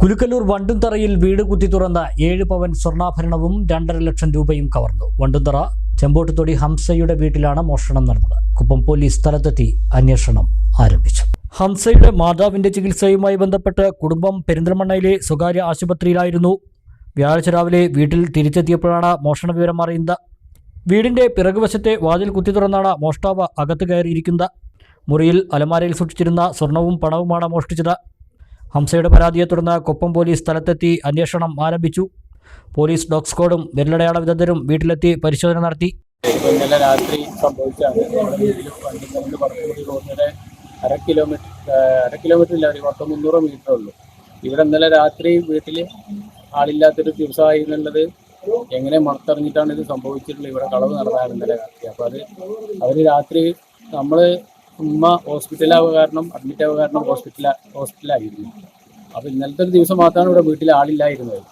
കുലുക്കല്ലൂർ വണ്ടുംതറയിൽ വീട് കുത്തി തുറന്ന ഏഴ് പവൻ സ്വർണാഭരണവും രണ്ടര ലക്ഷം രൂപയും കവർന്നു. വണ്ടുംതറ ചെമ്പോട്ടുതൊടി ഹംസയുടെ വീട്ടിലാണ് മോഷണം നടന്നത്. കുപ്പം പോലീസ് സ്ഥലത്തെത്തി അന്വേഷണം ആരംഭിച്ചു. ഹംസയുടെ മാതാവിന്റെ ചികിത്സയുമായി ബന്ധപ്പെട്ട് കുടുംബം പെരിന്തൽമണ്ണയിലെ സ്വകാര്യ ആശുപത്രിയിലായിരുന്നു. വ്യാഴാഴ്ച രാവിലെ വീട്ടിൽ തിരിച്ചെത്തിയപ്പോഴാണ് മോഷണ വിവരം അറിയുന്നത്. വീടിന്റെ പിറകുവശത്തെ വാതിൽ കുത്തി തുറന്നാണ് മോഷ്ടാവ് അകത്ത് കയറിയിരിക്കുന്നത്. മുറിയിൽ അലമാരയിൽ സൂക്ഷിച്ചിരുന്ന സ്വർണവും പണവുമാണ് മോഷ്ടിച്ചത്. ഹംസയുടെ പരാതിയെ തുടർന്ന് കൊപ്പം പോലീസ് സ്ഥലത്തെത്തി അന്വേഷണം ആരംഭിച്ചു. പോലീസ് ഡോഗ് സ്ക്വാഡും വിരലടയാള വിദഗ്ധരും വീട്ടിലെത്തി പരിശോധന നടത്തി. ഇന്നലെ രാത്രി സംഭവിച്ചാണ് റോഡിന്റെ അര കിലോമീറ്റർ അര കിലോമീറ്റർ ഇല്ല ഒരു പത്ത് മുന്നൂറ് മീറ്റർ ഉള്ളൂ. ഇവിടെ ഇന്നലെ രാത്രി വീട്ടിൽ ആളില്ലാത്തൊരു ദിവസമായി എന്നുള്ളത് എങ്ങനെ മണത്തറിഞ്ഞിട്ടാണ് ഇത് സംഭവിച്ചിട്ടുള്ളത്? ഇവിടെ കളവ് നടന്നാണ് ഇന്നലെ രാത്രി. അപ്പോൾ അത് അവർ രാത്രി നമ്മൾ ഉമ്മ ഹോസ്പിറ്റലാവുക കാരണം അഡ്മിറ്റ് ആവുക കാരണം ഹോസ്പിറ്റല ഹോസ്പിറ്റലായിരുന്നു. അപ്പോൾ ഇന്നലത്തെ ഒരു ദിവസം മാത്രമാണ് ഇവിടെ വീട്ടിൽ ആളില്ലായിരുന്നത്.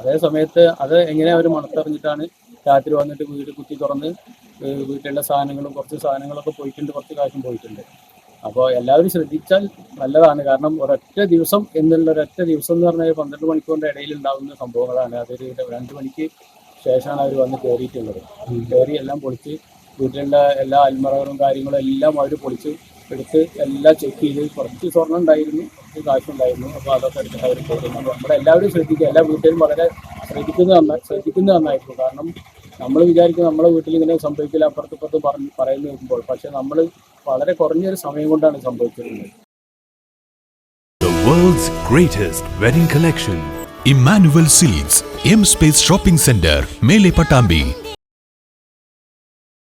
അതേ സമയത്ത് അത് എങ്ങനെ അവർ മണത്തറിഞ്ഞിട്ടാണ് രാത്രി വന്നിട്ട് വീട് കുത്തി തുറന്ന് വീട്ടിലുള്ള സാധനങ്ങളും കുറച്ച് സാധനങ്ങളൊക്കെ പോയിട്ടുണ്ട് കുറച്ച് കാശും പോയിട്ടുണ്ട്. അപ്പോൾ എല്ലാവരും ശ്രദ്ധിച്ചാൽ നല്ലതാണ്. കാരണം ഒരൊറ്റ ദിവസം എന്നുള്ള ഒരൊറ്റ ദിവസം എന്ന് പറഞ്ഞാൽ പന്ത്രണ്ട് മണിക്കൂറിന്റെ ഇടയിൽ ഉണ്ടാകുന്ന സംഭവങ്ങളാണ്. അതൊരു രണ്ട് മണിക്ക് ശേഷമാണ് അവർ വന്ന് കയറിയിട്ടുള്ളത്. കയറി എല്ലാം പൊളിച്ച് വീട്ടിലുള്ള എല്ലാ അൽമറകളും കാര്യങ്ങളും എല്ലാം അവർ പൊളിച്ച് എടുത്ത് എല്ലാം ചെക്ക് ചെയ്ത് കുറച്ച് സ്വർണം ഉണ്ടായിരുന്നു കുറച്ച് കാശുണ്ടായിരുന്നു അപ്പോൾ അതൊക്കെ എടുത്തിട്ട് അവർ പോകുന്നു അപ്പോൾ നമ്മളെല്ലാവരും ശ്രദ്ധിക്കുക. എല്ലാ വീട്ടിലും വളരെ ശ്രദ്ധിക്കുന്നത് നന്നായി ശ്രദ്ധിക്കുന്നത് നന്നായിരിക്കും. കാരണം നമ്മൾ വിചാരിക്കും നമ്മളെ വീട്ടിൽ ഇങ്ങനെ സംഭവിക്കില്ല അപ്പുറത്ത് ഇപ്പുറത്ത് പറഞ്ഞ് പറയുന്നു നോക്കുമ്പോൾ പക്ഷെ നമ്മൾ വളരെ കുറഞ്ഞൊരു സമയം കൊണ്ടാണ് സംഭവിച്ചിരുന്നത്. World's greatest wedding collection. Emmanuel Silks, M Space Shopping Center, Mele Patambi.